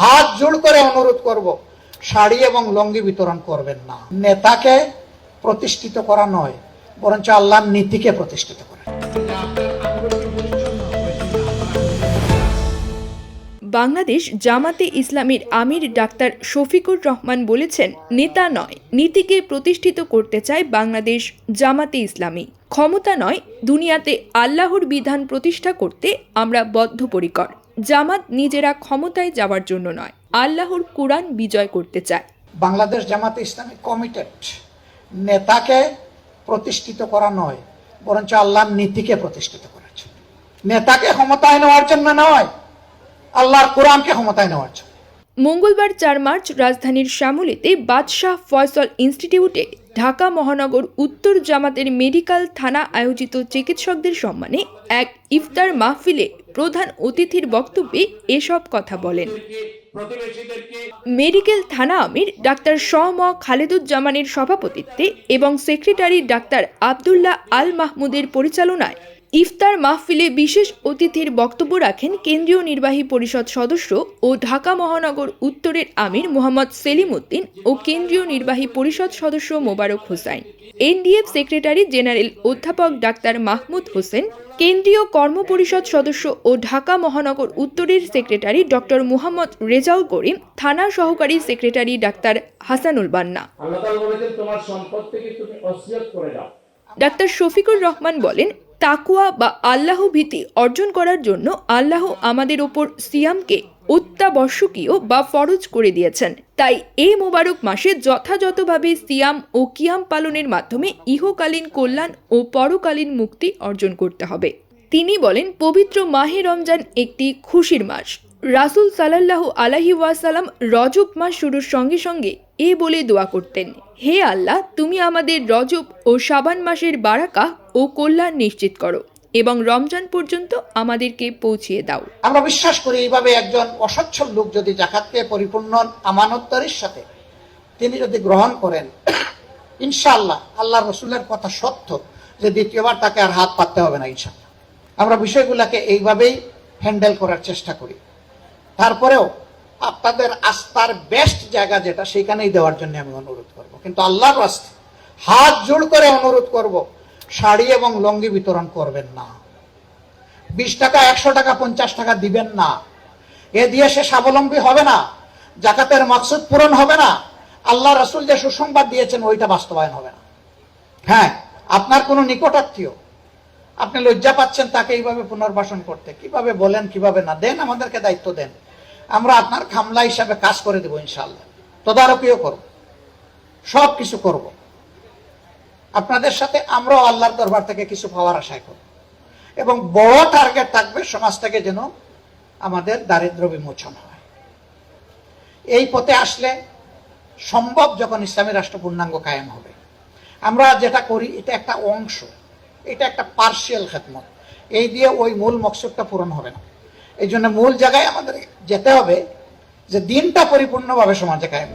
হাত জোড় করে অনুরোধ করব, শাড়ি এবং লঙ্গি বিতরণ করবেন না। নেতাকে প্রতিষ্ঠিত করা নয়, বরঞ্চ আল্লাহর নীতিকে প্রতিষ্ঠিত করা। বাংলাদেশ জামাতে ইসলামীর আমির ডাক্তার শফিকুর রহমান বলেছেন, নেতা নয়, নীতিকে প্রতিষ্ঠিত করতে চায় বাংলাদেশ জামাতে ইসলামী। ক্ষমতা নয়, দুনিয়াতে আল্লাহর বিধান প্রতিষ্ঠা করতে আমরা বদ্ধপরিকর। জামাত নিজেরা ক্ষমতায় যাওয়ার জন্য নয় আল্লাহর কোরআন বিজয় করতে চায়। বাংলাদেশ জামাতে ইসলামী কমিটেড নেতাকে প্রতিষ্ঠিত করা নয় বরঞ্চ আল্লাহর নীতিকে প্রতিষ্ঠিত করেছে। নেতাকে ক্ষমতায় নেওয়ার জন্য নয় আল্লাহর কোরআনকে ক্ষমতায় নেওয়ার জন্য। মঙ্গলবার চার মার্চ রাজধানীর শ্যামলীতে বাদশাহ ফয়সল ইনস্টিটিউটে ঢাকা মহানগর উত্তর জামাতের মেডিকেল থানা আয়োজিত চিকিৎসকদের সম্মানে এক ইফতার মাহফিলে প্রধান অতিথির বক্তব্যে এসব কথা বলেন। মেডিকেল থানা আমির ডাক্তার শ ম খালেদুজ্জামানের সভাপতিত্বে এবং সেক্রেটারি ডাক্তার আবদুল্লাহ আল মাহমুদের পরিচালনায় ইফতার মাহফিলে বিশেষ অতিথির বক্তব্য রাখেন কেন্দ্রীয় নির্বাহী পরিষদ সদস্য ও ঢাকা মহানগর উত্তরের আমির মোহাম্মদ সেলিম উদ্দিন ও কেন্দ্রীয় নির্বাহী পরিষদ সদস্য Mobarak Hossain. NDF secretary general অধ্যাপক ডাক্তার মাহমুদ হোসেন কেন্দ্রীয় কর্মপরিষদ সদস্য ও ঢাকা মহানগর উত্তরের সেক্রেটারি ডক্টর মুহাম্মদ রেজাউল করিম থানা সহকারী সেক্রেটারি ডাক্তার হাসানুল বান্না। আল্লাহ তাআলা বলেছেন তোমার সম্পদ থেকে তুমি করে দাও। ডাক্তার শফিকুর রহমান বলেন তাকুয়া বা আল্লাহ ভীতি অর্জন করার জন্য আল্লাহ আমাদের ওপর সিয়ামকে অত্যাবশ্যকীয় বা ফরজ করে দিয়েছেন। তাই এই মোবারক মাসে যথাযথভাবে সিয়াম ও কিয়াম পালনের মাধ্যমে ইহকালীন কল্যাণ ও পরকালীন মুক্তি অর্জন করতে হবে। তিনি বলেন, পবিত্র মাহে রমজান একটি খুশির মাস। রাসূল সাল্লাল্লাহু আলাইহি ওয়াসাল্লাম রজব মাস শুরুর সঙ্গে সঙ্গে এ বলে দোয়া করতেন, হে আল্লাহ, তুমি আমাদের রজব ও সাবান মাসের বারাকা ও কল্যাণ নিশ্চিত করো এবং রমজান পর্যন্ত আমাদেরকে পৌঁছিয়ে দাও। আমরা বিশ্বাস করি এইভাবে একজন অসচ্ছল লোক যদি জাকাতকে পরিপূর্ণ আমানতদারির সাথে, তিনি যদি গ্রহণ করেন, ইনশাআল্লাহ আল্লাহ রসুলের কথা সত্য যে দ্বিতীয়বার তাকে আর হাত পাততে হবে না, ইনশাআল্লাহ। আমরা বিষয়গুলোকে এইভাবেই হ্যান্ডেল করার চেষ্টা করি। তারপরেও আপনাদের আস্থার বেস্ট জায়গা যেটা সেখানেই দেওয়ার জন্য আমি অনুরোধ করব। কিন্তু আল্লাহর রাস্তে, হাত জোড় করে অনুরোধ করব, শাড়ি এবং লঙ্গি বিতরণ করবেন না। বিশ টাকা, একশো টাকা, পঞ্চাশ টাকা দিবেন না। এ দিয়ে সে স্বাবলম্বী হবে না, জাকাতের মাকসুদ পূরণ হবে না, আল্লাহ রসুল যে সুসংবাদ দিয়েছেন, ওইটা বাস্তবায়ন হবে না। হ্যাঁ আপনার কোনো নিকটাত্মীয় আপনি লজ্জা পাচ্ছেন তাকে এইভাবে পুনর্বাসন করতে। কীভাবে বলেন, কীভাবে না দেন, আমাদেরকে দায়িত্ব দেন। আমরা আপনার খামলা হিসাবে কাজ করে দেবো ইনশাল্লাহ তদারকিও করব। সব কিছু করব। আপনাদের সাথে আমরাও আল্লাহর দরবার থেকে কিছু পাওয়ার আশায় করব। এবং বড় টার্গেট থাকবে সমাজ থেকে যেন আমাদের দারিদ্র বিমোচন হয়। এই পথে আসলে সম্ভব যখন ইসলামী রাষ্ট্র পূর্ণাঙ্গ কায়েম হবে। আমরা যেটা করি, এটা একটা অংশ। এটা একটা পার্শিয়াল খেদমত এই দিয়ে ওই মূল মকসদটা পূরণ হবে না এই জন্য মূল জায়গায় আমাদের যেতে হবে যে দিনটা পরিপূর্ণভাবে সমাজে কায়েম।